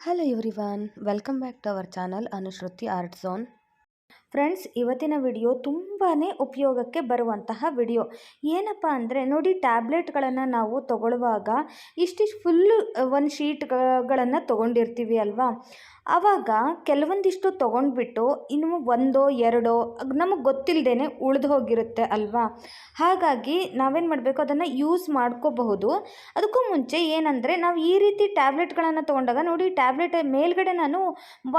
hello everyone welcome back to our channel Anushruti art zone Friends, ಇವತ್ತಿನ video ತುಂಬಾ ಉಪಯೋಗಕ್ಕೆ ಬರುವಂತಹ ವಿಡಿಯೋ. ಏನಪ್ಪ ಅಂದರೆ, ನೋಡಿ ಟ್ಯಾಬ್ಲೆಟ್ಗಳನ್ನು ನಾವು ತಗೊಳ್ಳುವಾಗ ಇಷ್ಟಿಷ್ಟು ಫುಲ್ಲು ಒಂದು ಶೀಟ್ಗಳನ್ನು ತೊಗೊಂಡಿರ್ತೀವಿ ಅಲ್ವಾ? ಆವಾಗ ಕೆಲವೊಂದಿಷ್ಟು ತೊಗೊಂಡ್ಬಿಟ್ಟು ಇನ್ನು ಒಂದೋ, ಎರಡೋ, ನಮಗೆ ಗೊತ್ತಿಲ್ಲದೇ ಉಳಿದು ಹೋಗಿರುತ್ತೆ ಅಲ್ವಾ? ಹಾಗಾಗಿ ನಾವೇನು ಮಾಡಬೇಕು, ಅದನ್ನು ಯೂಸ್ ಮಾಡ್ಕೋಬಹುದು. ಅದಕ್ಕೂ ಮುಂಚೆ ಏನಂದರೆ, ನಾವು ಈ ರೀತಿ ಟ್ಯಾಬ್ಲೆಟ್ಗಳನ್ನು ತೊಗೊಂಡಾಗ ನೋಡಿ, ಟ್ಯಾಬ್ಲೆಟ್ ಮೇಲ್ಗಡೆ ನಾನು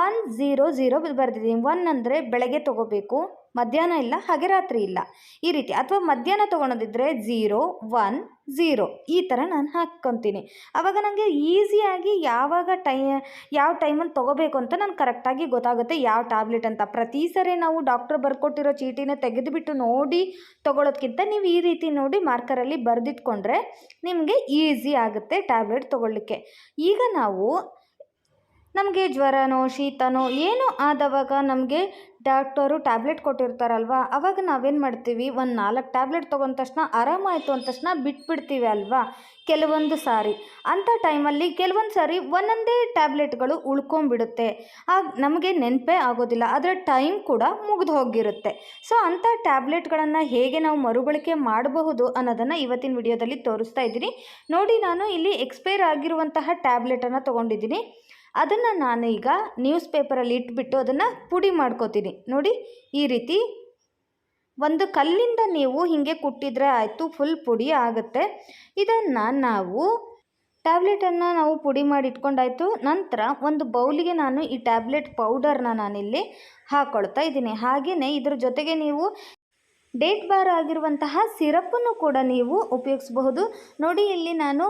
ಒನ್ ಝೀರೋ ಝೀರೋ ಬರೆದಿದ್ದೀನಿ. ಒನ್ ಅಂದರೆ ಬೆಳಗ್ಗೆ ತೊಗೋಬೇಕು. ಮಧ್ಯಾಹ್ನ ಇಲ್ಲ, ಹಾಗೆ ರಾತ್ರಿ ಇಲ್ಲ. ಈ ರೀತಿ. ಅಥವಾ ಮಧ್ಯಾಹ್ನ ತೊಗೊಳೋದಿದ್ರೆ ಝೀರೋ ಒನ್ ಝೀರೋ ಈ ಥರ ನಾನು ಹಾಕ್ಕೊತೀನಿ. ಆವಾಗ ನನಗೆ ಈಸಿಯಾಗಿ ಯಾವಾಗ ಟೈ, ಯಾವ ಟೈಮಲ್ಲಿ ತೊಗೋಬೇಕು ಅಂತ ನಾನು ಕರೆಕ್ಟಾಗಿ ಗೊತ್ತಾಗುತ್ತೆ. ಯಾವ ಟ್ಯಾಬ್ಲೆಟ್ ಅಂತ. ಪ್ರತಿ ಸರಿ ನಾವು ಡಾಕ್ಟ್ರ್ ಬರ್ಕೊಟ್ಟಿರೋ ಚೀಟಿನ ತೆಗೆದುಬಿಟ್ಟು ನೋಡಿ ತೊಗೊಳೋದ್ಕಿಂತ ನೀವು ಈ ರೀತಿ ನೋಡಿ ಮಾರ್ಕರಲ್ಲಿ ಬರೆದಿಟ್ಕೊಂಡ್ರೆ ನಿಮಗೆ ಈಸಿ ಆಗುತ್ತೆ ಟ್ಯಾಬ್ಲೆಟ್ ತೊಗೊಳ್ಳಿಕ್ಕೆ. ಈಗ ನಾವು ನಮಗೆ ಜ್ವರನೋ, ಶೀತನೋ ಏನೋ ಆದವಾಗ ನಮಗೆ ಡಾಕ್ಟರು ಟ್ಯಾಬ್ಲೆಟ್ ಕೊಟ್ಟಿರ್ತಾರಲ್ವಾ? ಅವಾಗ ನಾವೇನು ಮಾಡ್ತೀವಿ? ಒಂದು ನಾಲ್ಕು ಟ್ಯಾಬ್ಲೆಟ್ ತೊಗೊಂಡ ತಕ್ಷಣ ಆರಾಮಾಯಿತು ಅಂದ ತಕ್ಷಣ ಬಿಟ್ಬಿಡ್ತೀವಿ ಅಲ್ವಾ? ಕೆಲವೊಂದು ಸಾರಿ. ಅಂಥ ಟೈಮಲ್ಲಿ ಕೆಲವೊಂದು ಸಾರಿ ಒಂದೊಂದೇ ಟ್ಯಾಬ್ಲೆಟ್ಗಳು ಉಳ್ಕೊಂಬಿಡುತ್ತೆ ಆಗ ನಮಗೆ ನೆನಪೇ ಆಗೋದಿಲ್ಲ. ಅದರ ಟೈಮ್ ಕೂಡ ಮುಗಿದು ಹೋಗಿರುತ್ತೆ. ಸೊ, ಅಂಥ ಟ್ಯಾಬ್ಲೆಟ್ಗಳನ್ನು ಹೇಗೆ ನಾವು ಮರುಬಳಕೆ ಮಾಡಬಹುದು ಅನ್ನೋದನ್ನು ಇವತ್ತಿನ ವಿಡಿಯೋದಲ್ಲಿ ತೋರಿಸ್ತಾ ಇದ್ದೀನಿ. ನೋಡಿ, ನಾನು ಇಲ್ಲಿ ಎಕ್ಸ್ಪೈರ್ ಆಗಿರುವಂತಹ ಟ್ಯಾಬ್ಲೆಟನ್ನು ತೊಗೊಂಡಿದ್ದೀನಿ. ಅದನ್ನು ನಾನು ಈಗ ನ್ಯೂಸ್ ಪೇಪರಲ್ಲಿ ಇಟ್ಬಿಟ್ಟು ಅದನ್ನು ಪುಡಿ ಮಾಡ್ಕೋತೀನಿ. ನೋಡಿ, ಈ ರೀತಿ ಒಂದು ಕಲ್ಲಿಂದ ನೀವು ಹೀಗೆ ಕುಟ್ಟಿದ್ರೆ ಆಯಿತು ಫುಲ್ ಪುಡಿ ಆಗುತ್ತೆ. ಇದನ್ನು ನಾವು ಟ್ಯಾಬ್ಲೆಟನ್ನು ನಾವು ಪುಡಿ ಮಾಡಿ ಇಟ್ಕೊಂಡಾಯಿತು ನಂತರ ಒಂದು ಬೌಲಿಗೆ ನಾನು ಈ ಟ್ಯಾಬ್ಲೆಟ್ ಪೌಡರ್ನ ನಾನಿಲ್ಲಿ ಹಾಕ್ಕೊಳ್ತಾ ಇದ್ದೀನಿ. ಹಾಗೆಯೇ ಇದ್ರ ಜೊತೆಗೆ ನೀವು ಡೇಟ್ ಬಾರ್ ಆಗಿರುವಂತಹ ಸಿರಪ್ಪನ್ನು ಕೂಡ ನೀವು ಉಪಯೋಗಿಸಬಹುದು. ನೋಡಿ, ಇಲ್ಲಿ ನಾನು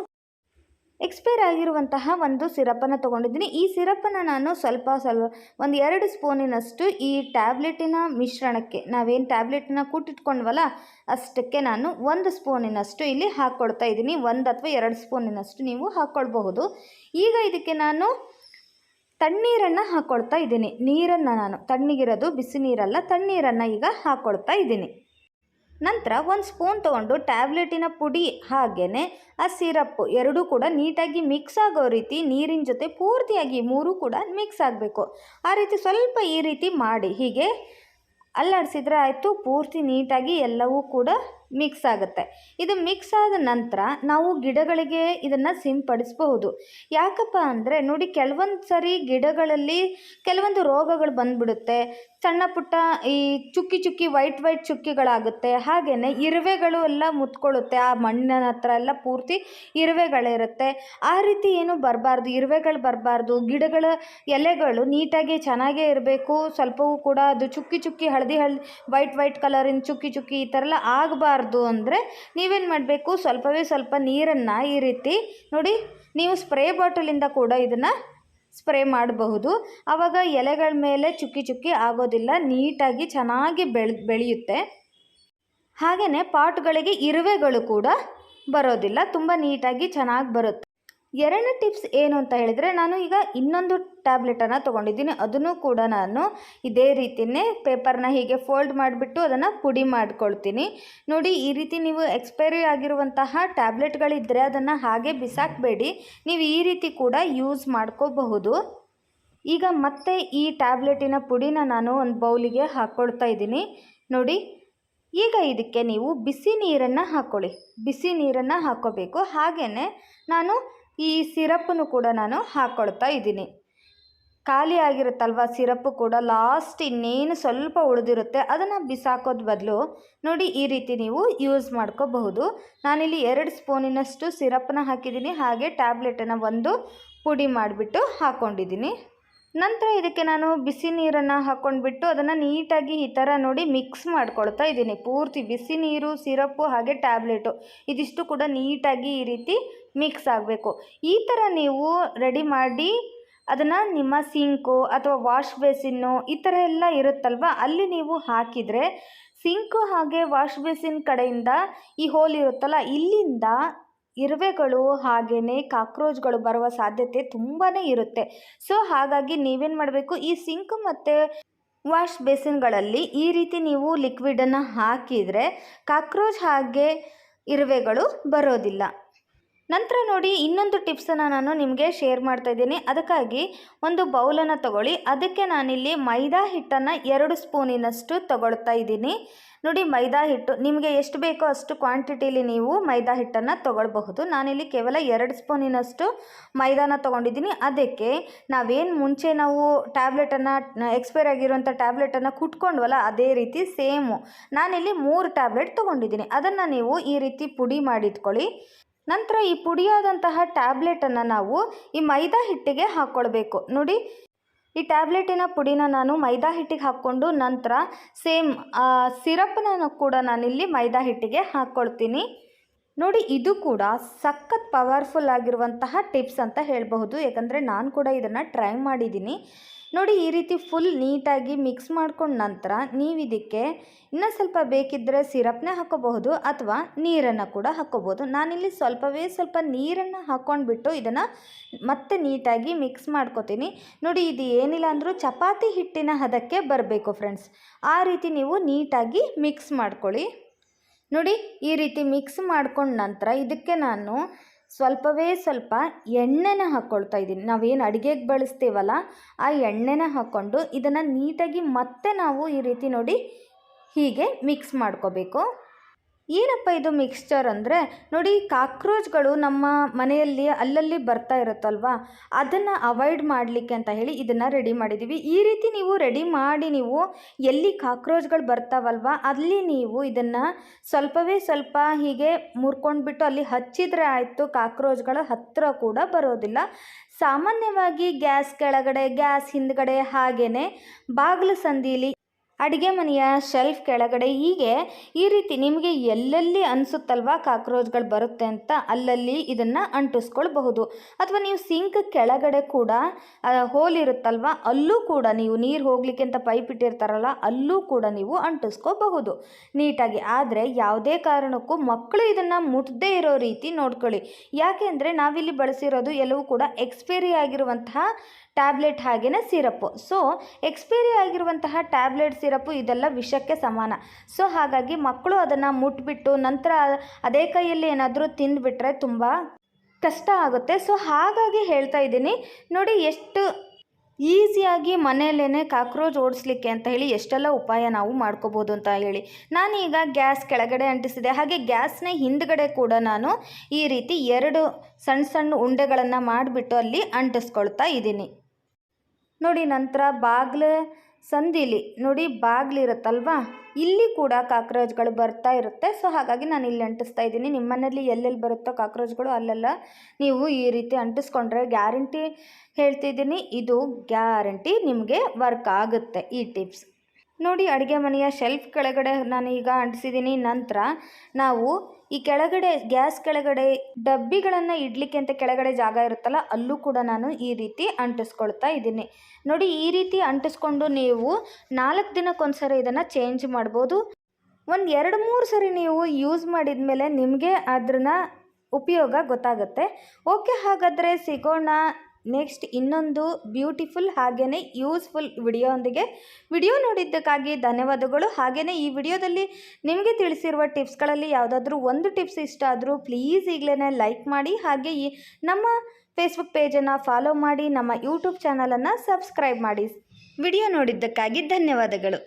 ಎಕ್ಸ್ಪೈರ್ ಆಗಿರುವಂತಹ ಒಂದು ಸಿರಪನ್ನು ತೊಗೊಂಡಿದ್ದೀನಿ. ಈ ಸಿರಪನ್ನು ನಾನು ಸ್ವಲ್ಪ ಸ್ವಲ್ಪ ಒಂದು ಎರಡು ಸ್ಪೂನಿನಷ್ಟು ಈ ಟ್ಯಾಬ್ಲೆಟಿನ ಮಿಶ್ರಣಕ್ಕೆ, ನಾವೇನು ಟ್ಯಾಬ್ಲೆಟನ್ನ ಕೂಟಿಟ್ಕೊಂಡ್ವಲ್ಲ, ಅಷ್ಟಕ್ಕೆ ನಾನು ಒಂದು ಸ್ಪೂನಿನಷ್ಟು ಇಲ್ಲಿ ಹಾಕ್ಕೊಳ್ತಾ ಇದ್ದೀನಿ. ಒಂದು ಅಥವಾ ಎರಡು ಸ್ಪೂನಿನಷ್ಟು ನೀವು ಹಾಕ್ಕೊಳ್ಬಹುದು ಈಗ ಇದಕ್ಕೆ ನಾನು ತಣ್ಣೀರನ್ನು ಹಾಕ್ಕೊಳ್ತಾ ಇದ್ದೀನಿ. ನೀರನ್ನು ನಾನು, ತಣ್ಣಗಿರೋದು ಬಿಸಿ ನೀರಲ್ಲ, ತಣ್ಣೀರನ್ನು ಈಗ ಹಾಕ್ಕೊಳ್ತಾ ಇದ್ದೀನಿ. ನಂತರ ಒಂದು ಸ್ಪೂನ್ ತೊಗೊಂಡು ಟ್ಯಾಬ್ಲೆಟಿನ ಪುಡಿ ಹಾಗೆಯೇ ಆ ಸಿರಪ್ಪು ಎರಡೂ ಕೂಡ ನೀಟಾಗಿ ಮಿಕ್ಸ್ ಆಗೋ ರೀತಿ ನೀರಿನ ಜೊತೆ ಪೂರ್ತಿಯಾಗಿ ಮೂರೂ ಕೂಡ ಮಿಕ್ಸ್ ಆಗಬೇಕು. ಆ ರೀತಿ ಸ್ವಲ್ಪ ಈ ರೀತಿ ಮಾಡಿ ಹೀಗೆ ಅಲ್ಲಾಡಿಸಿದ್ರೆ ಆಯಿತು, ಪೂರ್ತಿ ನೀಟಾಗಿ ಎಲ್ಲವೂ ಕೂಡ ಮಿಕ್ಸ್ ಆಗುತ್ತೆ. ಇದು ಮಿಕ್ಸ್ ಆದ ನಂತರ ನಾವು ಗಿಡಗಳಿಗೆ ಇದನ್ನು ಸಿಂಪಡಿಸಬಹುದು. ಯಾಕಪ್ಪ ಅಂದರೆ ನೋಡಿ ಕೆಲವೊಂದು ಸರಿ ಗಿಡಗಳಲ್ಲಿ ಕೆಲವೊಂದು ರೋಗಗಳು ಬಂದ್ಬಿಡುತ್ತೆ. ಸಣ್ಣ ಪುಟ್ಟ ಈ ಚುಕ್ಕಿ ಚುಕ್ಕಿ ವೈಟ್ ವೈಟ್ ಚುಕ್ಕಿಗಳಾಗುತ್ತೆ. ಹಾಗೆಯೇ ಇರುವೆಗಳು ಎಲ್ಲ ಮುತ್ಕೊಳ್ಳುತ್ತೆ. ಆ ಮಣ್ಣಿನ ಹತ್ರ ಎಲ್ಲ ಪೂರ್ತಿ ಇರುವೆಗಳಿರುತ್ತೆ. ಆ ರೀತಿ ಏನು ಬರಬಾರ್ದು. ಇರುವೆಗಳು ಬರಬಾರ್ದು. ಗಿಡಗಳ ಎಲೆಗಳು ನೀಟಾಗಿ ಚೆನ್ನಾಗೇ ಇರಬೇಕು. ಸ್ವಲ್ಪವೂ ಕೂಡ ಅದು ಚುಕ್ಕಿ ಚುಕ್ಕಿ ಹಳದಿ ಹಳದಿ ವೈಟ್ ವೈಟ್ ಕಲರಿನ ಚುಕ್ಕಿ ಚುಕ್ಕಿ ಈ ಥರ ಎಲ್ಲ ಆಗಬಾರ್ದು. ಅಂದರೆ ನೀವೇನು ಮಾಡಬೇಕು? ಸ್ವಲ್ಪವೇ ಸ್ವಲ್ಪ ನೀರನ್ನು ಈ ರೀತಿ ನೋಡಿ, ನೀವು ಸ್ಪ್ರೇ ಬಾಟಲಿಂದ ಕೂಡ ಇದನ್ನು ಸ್ಪ್ರೇ ಮಾಡಬಹುದು. ಆವಾಗ ಎಲೆಗಳ ಮೇಲೆ ಚುಕ್ಕಿ ಚುಕ್ಕಿ ಆಗೋದಿಲ್ಲ, ನೀಟಾಗಿ ಚೆನ್ನಾಗಿ ಬೆಳೆ, ಬೆಳೆಯುತ್ತೆ. ಹಾಗೆಯೇ ಪಾಟ್ಗಳಿಗೆ ಇರುವೆಗಳು ಕೂಡ ಬರೋದಿಲ್ಲ, ತುಂಬ ನೀಟಾಗಿ ಚೆನ್ನಾಗಿ ಬರುತ್ತೆ. ಎರಡನೇ ಟಿಪ್ಸ್ ಏನು ಅಂತ ಹೇಳಿದರೆ ನಾನು ಈಗ ಇನ್ನೊಂದು ಟ್ಯಾಬ್ಲೆಟನ್ನು ತೊಗೊಂಡಿದ್ದೀನಿ. ಅದನ್ನು ಕೂಡ ನಾನು ಇದೇ ರೀತಿಯೇ ಪೇಪರ್ನ ಹೀಗೆ ಫೋಲ್ಡ್ ಮಾಡಿಬಿಟ್ಟು ಅದನ್ನು ಪುಡಿ ಮಾಡ್ಕೊಳ್ತೀನಿ. ನೋಡಿ, ಈ ರೀತಿ ನೀವು ಎಕ್ಸ್ಪೈರಿ ಆಗಿರುವಂತಹ ಟ್ಯಾಬ್ಲೆಟ್ಗಳಿದ್ದರೆ ಅದನ್ನು ಹಾಗೆ ಬಿಸಾಕಬೇಡಿ. ನೀವು ಈ ರೀತಿ ಕೂಡ ಯೂಸ್ ಮಾಡ್ಕೋಬಹುದು. ಈಗ ಮತ್ತೆ ಈ ಟ್ಯಾಬ್ಲೆಟಿನ ಪುಡಿನ ನಾನು ಒಂದು ಬೌಲಿಗೆ ಹಾಕ್ಕೊಳ್ತಾ ಇದ್ದೀನಿ. ನೋಡಿ, ಈಗ ಇದಕ್ಕೆ ನೀವು ಬಿಸಿ ನೀರನ್ನು ಹಾಕ್ಕೊಳ್ಳಿ. ಬಿಸಿ ನೀರನ್ನು ಹಾಕ್ಕೋಬೇಕು. ಹಾಗೆಯೇ ನಾನು ಈ ಸಿರಪ್ಪನ್ನು ಕೂಡ ನಾನು ಹಾಕ್ಕೊಳ್ತಾ ಇದ್ದೀನಿ. ಖಾಲಿ ಆಗಿರುತ್ತಲ್ವ ಸಿರಪ್ಪು ಕೂಡ? ಲಾಸ್ಟ್ ಇನ್ನೇನು ಸ್ವಲ್ಪ ಉಳಿದಿರುತ್ತೆ. ಅದನ್ನು ಬಿಸಾಕೋದು ಬದಲು ನೋಡಿ ಈ ರೀತಿ ನೀವು ಯೂಸ್ ಮಾಡ್ಕೋಬಹುದು. ನಾನಿಲ್ಲಿ ಎರಡು ಸ್ಪೂನಿನಷ್ಟು ಸಿರಪ್ಪನ್ನ ಹಾಕಿದ್ದೀನಿ. ಹಾಗೆ ಟ್ಯಾಬ್ಲೆಟನ್ನು ಒಂದು ಪುಡಿ ಮಾಡಿಬಿಟ್ಟು ಹಾಕ್ಕೊಂಡಿದ್ದೀನಿ ನಂತರ ಇದಕ್ಕೆ ನಾನು ಬಿಸಿ ನೀರನ್ನು ಹಾಕ್ಕೊಂಡ್ಬಿಟ್ಟು ಅದನ್ನು ನೀಟಾಗಿ ಈ ಥರ ನೋಡಿ ಮಿಕ್ಸ್ ಮಾಡ್ಕೊಳ್ತಾ ಇದ್ದೀನಿ. ಪೂರ್ತಿ ಬಿಸಿ ನೀರು ಸಿರಪ್ಪು ಹಾಗೆ ಟ್ಯಾಬ್ಲೆಟು ಇದಿಷ್ಟು ಕೂಡ ನೀಟಾಗಿ ಈ ರೀತಿ ಮಿಕ್ಸ್ ಆಗಬೇಕು. ಈ ಥರ ನೀವು ರೆಡಿ ಮಾಡಿ ಅದನ್ನು ನಿಮ್ಮ ಸಿಂಕು ಅಥವಾ ವಾಶ್ ಬೇಸಿನ್ನು ಈ ಥರ ಎಲ್ಲ ಇರುತ್ತಲ್ವ? ಅಲ್ಲಿ ನೀವು ಹಾಕಿದರೆ ಸಿಂಕು ಹಾಗೆ ವಾಶ್ ಬೇಸಿನ್ ಕಡೆಯಿಂದ ಈ ಹೋಲ್ ಇರುತ್ತಲ್ಲ, ಇಲ್ಲಿಂದ ಇರುವೆಗಳು ಹಾಗೆಯೇ ಕಾಕ್ರೋಚ್ಗಳು ಬರುವ ಸಾಧ್ಯತೆ ತುಂಬಾ ಇರುತ್ತೆ. ಸೊ, ಹಾಗಾಗಿ ನೀವೇನು ಮಾಡಬೇಕು? ಈ ಸಿಂಕ್ ಮತ್ತು ವಾಶ್ ಬೇಸಿನ್ಗಳಲ್ಲಿ ಈ ರೀತಿ ನೀವು ಲಿಕ್ವಿಡನ್ನು ಹಾಕಿದರೆ ಕಾಕ್ರೋಚ್ ಹಾಗೆ ಇರುವೆಗಳು ಬರೋದಿಲ್ಲ. ನಂತರ ನೋಡಿ ಇನ್ನೊಂದು ಟಿಪ್ಸನ್ನು ನಾನು ನಿಮಗೆ ಶೇರ್ ಮಾಡ್ತಾ ಇದ್ದೀನಿ. ಅದಕ್ಕಾಗಿ ಒಂದು ಬೌಲನ್ನು ತಗೊಳ್ಳಿ. ಅದಕ್ಕೆ ನಾನಿಲ್ಲಿ ಮೈದಾ ಹಿಟ್ಟನ್ನು ಎರಡು ಸ್ಪೂನಿನಷ್ಟು ತಗೊಳ್ತಾ ಇದ್ದೀನಿ. ನೋಡಿ ಮೈದಾ ಹಿಟ್ಟು, ನಿಮಗೆ ಎಷ್ಟು ಬೇಕೋ ಅಷ್ಟು ಕ್ವಾಂಟಿಟಿಲಿ ನೀವು ಮೈದಾ ಹಿಟ್ಟನ್ನು ತೊಗೊಳ್ಬಹುದು. ನಾನಿಲ್ಲಿ ಕೇವಲ ಎರಡು ಸ್ಪೂನಿನಷ್ಟು ಮೈದಾನ ತೊಗೊಂಡಿದ್ದೀನಿ. ಅದಕ್ಕೆ ನಾವೇನು ಮುಂಚೆ ನಾವು ಟ್ಯಾಬ್ಲೆಟನ್ನು, ಎಕ್ಸ್ಪೈರ್ ಆಗಿರುವಂಥ ಟ್ಯಾಬ್ಲೆಟನ್ನು ಕುಟ್ಕೊಂಡ್ವಲ್ಲ, ಅದೇ ರೀತಿ ಸೇಮು. ನಾನಿಲ್ಲಿ ಮೂರು ಟ್ಯಾಬ್ಲೆಟ್ ತೊಗೊಂಡಿದ್ದೀನಿ. ಅದನ್ನು ನೀವು ಈ ರೀತಿ ಪುಡಿ ಮಾಡಿಟ್ಕೊಳ್ಳಿ. ನಂತರ ಈ ಪುಡಿಯಾದಂತಹ ಟ್ಯಾಬ್ಲೆಟನ್ನು ನಾವು ಈ ಮೈದಾ ಹಿಟ್ಟಿಗೆ ಹಾಕ್ಕೊಳ್ಬೇಕು. ನೋಡಿ, ಈ ಟ್ಯಾಬ್ಲೆಟಿನ ಪುಡಿನ ನಾನು ಮೈದಾ ಹಿಟ್ಟಿಗೆ ಹಾಕ್ಕೊಂಡು ನಂತರ ಸೇಮ್ ಸಿರಪ್ನ ಕೂಡ ನಾನಿಲ್ಲಿ ಮೈದಾ ಹಿಟ್ಟಿಗೆ ಹಾಕ್ಕೊಳ್ತೀನಿ. ನೋಡಿ, ಇದು ಕೂಡ ಸಖತ್ ಪವರ್ಫುಲ್ ಆಗಿರುವಂತಹ ಟಿಪ್ಸ್ ಅಂತ ಹೇಳಬಹುದು. ಯಾಕಂದರೆ ನಾನು ಕೂಡ ಇದನ್ನು ಟ್ರೈ ಮಾಡಿದ್ದೀನಿ. ನೋಡಿ, ಈ ರೀತಿ ಫುಲ್ ನೀಟಾಗಿ ಮಿಕ್ಸ್ ಮಾಡ್ಕೊಂಡ ನಂತರ ನೀವು ಇದಕ್ಕೆ ಇನ್ನೂ ಸ್ವಲ್ಪ ಬೇಕಿದ್ದರೆ ಸಿರಪ್ನೇ ಹಾಕೋಬಹುದು ಅಥವಾ ನೀರನ್ನು ಕೂಡ ಹಾಕೋಬಹುದು. ನಾನಿಲ್ಲಿ ಸ್ವಲ್ಪವೇ ಸ್ವಲ್ಪ ನೀರನ್ನು ಹಾಕ್ಕೊಂಡ್ಬಿಟ್ಟು ಇದನ್ನು ಮತ್ತೆ ನೀಟಾಗಿ ಮಿಕ್ಸ್ ಮಾಡ್ಕೋತೀನಿ. ನೋಡಿ, ಇದು ಏನಿಲ್ಲ ಅಂದರೂ ಚಪಾತಿ ಹಿಟ್ಟಿನ ಹದಕ್ಕೆ ಬರಬೇಕು ಫ್ರೆಂಡ್ಸ್ ಆ ರೀತಿ ನೀವು ನೀಟಾಗಿ ಮಿಕ್ಸ್ ಮಾಡ್ಕೊಳ್ಳಿ. ನೋಡಿ, ಈ ರೀತಿ ಮಿಕ್ಸ್ ಮಾಡ್ಕೊಂಡ ನಂತರ ಇದಕ್ಕೆ ನಾನು ಸ್ವಲ್ಪವೇ ಸ್ವಲ್ಪ ಎಣ್ಣೆನ ಹಾಕ್ಕೊಳ್ತಾ ಇದ್ದೀನಿ. ನಾವೇನು ಅಡುಗೆಗೆ ಬಳಸ್ತೀವಲ್ಲ, ಆ ಎಣ್ಣೆನ ಹಾಕ್ಕೊಂಡು ಇದನ್ನು ನೀಟಾಗಿ ಮತ್ತೆ ನಾವು ಈ ರೀತಿ ನೋಡಿ ಹೀಗೆ ಮಿಕ್ಸ್ ಮಾಡ್ಕೋಬೇಕು. ಏನಪ್ಪ ಇದು ಮಿಕ್ಸ್ಚರ್ ಅಂದರೆ ನೋಡಿ ಕಾಕ್ರೋಚ್ಗಳು ನಮ್ಮ ಮನೆಯಲ್ಲಿ ಅಲ್ಲಲ್ಲಿ ಬರ್ತಾ ಇರುತ್ತಲ್ವಾ? ಅದನ್ನು ಅವಾಯ್ಡ್ ಮಾಡಲಿಕ್ಕೆ ಅಂತ ಹೇಳಿ ಇದನ್ನು ರೆಡಿ ಮಾಡಿದ್ದೀವಿ ಈ ರೀತಿ ನೀವು ರೆಡಿ ಮಾಡಿ ನೀವು ಎಲ್ಲಿ ಕಾಕ್ರೋಚ್ಗಳು ಬರ್ತಾವಲ್ವ, ಅಲ್ಲಿ ನೀವು ಇದನ್ನು ಸ್ವಲ್ಪವೇ ಸ್ವಲ್ಪ ಹೀಗೆ ಮುರ್ಕೊಂಡ್ಬಿಟ್ಟು ಅಲ್ಲಿ ಹಚ್ಚಿದರೆ ಆಯಿತು ಕಾಕ್ರೋಚ್ಗಳ ಹತ್ತಿರ ಕೂಡ ಬರೋದಿಲ್ಲ. ಸಾಮಾನ್ಯವಾಗಿ ಗ್ಯಾಸ್ ಕೆಳಗಡೆ ಗ್ಯಾಸ್ ಹಿಂದ್ಗಡೆ ಹಾಗೇ ಬಾಗಿಲು ಸಂದಿಲಿ ಅಡುಗೆ ಮನೆಯ ಶೆಲ್ಫ್ ಕೆಳಗಡೆ ಹೀಗೆ ಈ ರೀತಿ ನಿಮಗೆ ಎಲ್ಲೆಲ್ಲಿ ಅನಿಸುತ್ತಲ್ವಾ ಕಾಕ್ರೋಚ್ಗಳು ಬರುತ್ತೆ ಅಂತ ಅಲ್ಲಲ್ಲಿ ಇದನ್ನು ಅಂಟಿಸ್ಕೊಳ್ಬಹುದು. ಅಥವಾ ನೀವು ಸಿಂಕ್ ಕೆಳಗಡೆ ಕೂಡ ಹೋಲ್ ಇರುತ್ತಲ್ವ, ಅಲ್ಲೂ ಕೂಡ ನೀವು ನೀರು ಹೋಗ್ಲಿಕ್ಕೆ ಅಂತ ಪೈಪ್ ಇಟ್ಟಿರ್ತಾರಲ್ಲ, ಅಲ್ಲೂ ಕೂಡ ನೀವು ಅಂಟಿಸ್ಕೋಬಹುದು. ನೀಟಾಗಿ. ಆದರೆ ಯಾವುದೇ ಕಾರಣಕ್ಕೂ ಮಕ್ಕಳು ಇದನ್ನು ಮುಟ್ಟದೇ ಇರೋ ರೀತಿ ನೋಡ್ಕೊಳ್ಳಿ. ಯಾಕೆಂದರೆ ನಾವಿಲ್ಲಿ ಬಳಸಿರೋದು ಎಲ್ಲವೂ ಕೂಡ ಎಕ್ಸ್ಪೈರಿ ಆಗಿರುವಂತಹ ಟ್ಯಾಬ್ಲೆಟ್ ಹಾಗೆಯೇ ಸಿರಪ್ಪು. ಸೊ ಎಕ್ಸ್ಪೈರಿ ಆಗಿರುವಂತಹ ಟ್ಯಾಬ್ಲೆಟ್, ಸಿರಪ್ಪು ಇದೆಲ್ಲ ವಿಷಕ್ಕೆ ಸಮಾನ. ಸೊ ಹಾಗಾಗಿ ಮಕ್ಕಳು ಅದನ್ನು ಮುಟ್ಬಿಟ್ಟು ನಂತರ ಅದೇ ಕೈಯಲ್ಲಿ ಏನಾದರೂ ತಿಂದುಬಿಟ್ರೆ ತುಂಬ ಕಷ್ಟ ಆಗುತ್ತೆ. ಸೊ ಹಾಗಾಗಿ ಹೇಳ್ತಾ ಇದ್ದೀನಿ, ನೋಡಿ ಎಷ್ಟು ಈಸಿಯಾಗಿ ಮನೆಯಲ್ಲೇ ಕಾಕ್ರೋಚ್ ಓಡಿಸ್ಲಿಕ್ಕೆ ಅಂತ ಹೇಳಿ ಎಷ್ಟೆಲ್ಲ ಉಪಾಯ ನಾವು ಮಾಡ್ಕೋಬೋದು ಅಂತ ಹೇಳಿ. ನಾನೀಗ ಗ್ಯಾಸ್ ಕೆಳಗಡೆ ಅಂಟಿಸಿದೆ. ಹಾಗೆ ಗ್ಯಾಸ್ನ ಹಿಂದ್ಗಡೆ ಕೂಡ ನಾನು ಈ ರೀತಿ ಎರಡು ಸಣ್ಣ ಸಣ್ಣ ಉಂಡೆಗಳನ್ನು ಮಾಡಿಬಿಟ್ಟು ಅಲ್ಲಿ ಅಂಟಿಸ್ಕೊಳ್ತಾ ಇದ್ದೀನಿ. ನೋಡಿ ನಂತರ ಬಾಗಿಲು ಸಂದಿಲಿ. ನೋಡಿ ಬಾಗಿಲಿರುತ್ತಲ್ವಾ ಇಲ್ಲಿ ಕೂಡ ಕಾಕ್ರೋಚ್ಗಳು ಬರ್ತಾ ಇರುತ್ತೆ. ಸೊ, ಹಾಗಾಗಿ ನಾನು ಇಲ್ಲಿ ಅಂಟಿಸ್ತಾ ಇದ್ದೀನಿ. ನಿಮ್ಮ ಮನೆಯಲ್ಲಿ ಎಲ್ಲೆಲ್ಲಿ ಬರುತ್ತೋ ಕಾಕ್ರೋಚ್ಗಳು ಅಲ್ಲೆಲ್ಲ ನೀವು ಈ ರೀತಿ ಅಂಟಿಸ್ಕೊಂಡ್ರೆ ಗ್ಯಾರಂಟಿ ಹೇಳ್ತಿದ್ದೀನಿ. ಇದು ಗ್ಯಾರಂಟಿ ನಿಮಗೆ ವರ್ಕ್ ಆಗುತ್ತೆ ಈ ಟಿಪ್ಸ್. ನೋಡಿ, ಅಡುಗೆ ಮನೆಯ ಶೆಲ್ಫ್ ಕೆಳಗಡೆ ನಾನು ಈಗ ಅಂಟಿಸಿದ್ದೀನಿ. ನಂತರ ನಾವು ಈ ಕೆಳಗಡೆ, ಗ್ಯಾಸ್ ಕೆಳಗಡೆ ಡಬ್ಬಿಗಳನ್ನು ಇಡ್ಲಿಕ್ಕೆ ಅಂತ ಕೆಳಗಡೆ ಜಾಗ ಇರುತ್ತಲ್ಲ, ಅಲ್ಲೂ ಕೂಡ ನಾನು ಈ ರೀತಿ ಅಂಟಿಸ್ಕೊಳ್ತಾ ಇದ್ದೀನಿ. ನೋಡಿ, ಈ ರೀತಿ ಅಂಟಿಸ್ಕೊಂಡು ನೀವು ನಾಲ್ಕು ದಿನಕ್ಕೊಂದ್ಸರಿ ಇದನ್ನು ಚೇಂಜ್ ಮಾಡ್ಬೋದು. ಒಂದು ಎರಡು ಮೂರು ಸರಿ ನೀವು ಯೂಸ್ ಮಾಡಿದ ಮೇಲೆ ನಿಮಗೆ ಅದ್ರನ್ನ ಉಪಯೋಗ ಗೊತ್ತಾಗುತ್ತೆ. ಓಕೆ, ಹಾಗಾದರೆ ಸಿಗೋಣ. ನೆಕ್ಸ್ಟ್ ಇನ್ನೊಂದು ಬ್ಯೂಟಿಫುಲ್ ಹಾಗೆಯೇ ಯೂಸ್ಫುಲ್ ವಿಡಿಯೋಂದಿಗೆ ವಿಡಿಯೋ ನೋಡಿದ್ದಕ್ಕಾಗಿ ಧನ್ಯವಾದಗಳು. ಹಾಗೆಯೇ ಈ ವಿಡಿಯೋದಲ್ಲಿ ನಿಮಗೆ ತಿಳಿಸಿರುವ ಟಿಪ್ಸ್ಗಳಲ್ಲಿ ಯಾವುದಾದ್ರೂ ಒಂದು ಟಿಪ್ಸ್ ಇಷ್ಟ ಆದರೂ ಪ್ಲೀಸ್ ಈಗಲೇ ಲೈಕ್ ಮಾಡಿ. ಹಾಗೆ ಈ ನಮ್ಮ ಫೇಸ್ಬುಕ್ ಪೇಜನ್ನು ಫಾಲೋ ಮಾಡಿ, ನಮ್ಮ ಯೂಟ್ಯೂಬ್ ಚಾನಲನ್ನು ಸಬ್ಸ್ಕ್ರೈಬ್ ಮಾಡಿ. ವಿಡಿಯೋ ನೋಡಿದ್ದಕ್ಕಾಗಿ ಧನ್ಯವಾದಗಳು.